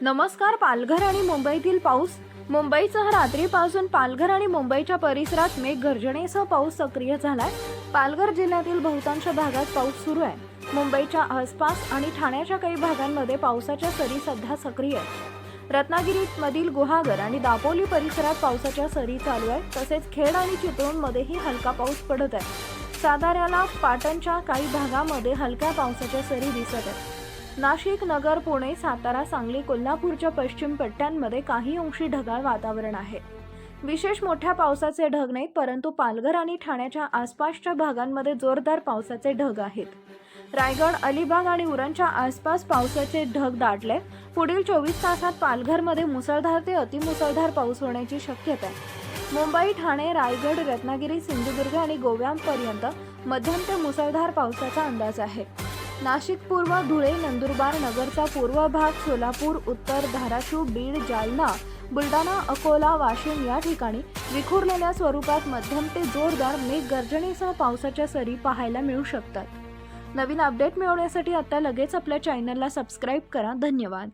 नमस्कार पालघर आणि मुंबईतील पाऊस. मुंबईसह रात्रीपासून पालघर आणि मुंबईच्या परिसरात मेघगर्जनेसह पाऊस सक्रिय झालाय. पालघर जिल्ह्यातील बहुतांश भागात पाऊस सुरू आहे. मुंबईच्या आसपास आणि ठाण्याच्या काही भागांमध्ये पावसाच्या सरी सध्या सक्रिय आहेत. रत्नागिरीमधील गुहागर आणि दापोली परिसरात पावसाच्या सरी चालू आहेत. तसेच खेड आणि चिपळूणमध्येही हलका पाऊस पडत आहे. साताऱ्याला पाटणच्या काही भागामध्ये हलक्या पावसाच्या सरी दिसत आहेत. नाशिक नगर पुणे सातारा सांगली कोल्हापूरच्या पश्चिम पट्ट्यांमध्ये काही अंशी ढगाळ वातावरण आहे. विशेष मोठ्या पावसाचे ढग नाहीत परंतु पालघर आणि ठाण्याच्या आसपासच्या भागांमध्ये जोरदार पावसाचे ढग आहेत. रायगड अलिबाग आणि उरणच्या आसपास पावसाचे ढग दाटले. पुढील चोवीस तासात पालघरमध्ये मुसळधार ते अतिमुसळधार पाऊस होण्याची शक्यता आहे. मुंबई ठाणे रायगड रत्नागिरी सिंधुदुर्ग आणि गोव्यापर्यंत मध्यम ते मुसळधार पावसाचा अंदाज आहे. नाशिक पूर्व धुळे नंदुरबार नगरचा पूर्व भाग सोलापूर उत्तर धाराशिव बीड जालना बुलढाणा अकोला वाशिम या ठिकाणी विखुरलेल्या स्वरूपात मध्यम ते जोरदार मेघगर्जनेसह पावसाच्या सरी पाहायला मिळू शकतात. नवीन अपडेट मिळवण्यासाठी आता लगेच आपल्या चॅनलला सबस्क्राईब करा. धन्यवाद.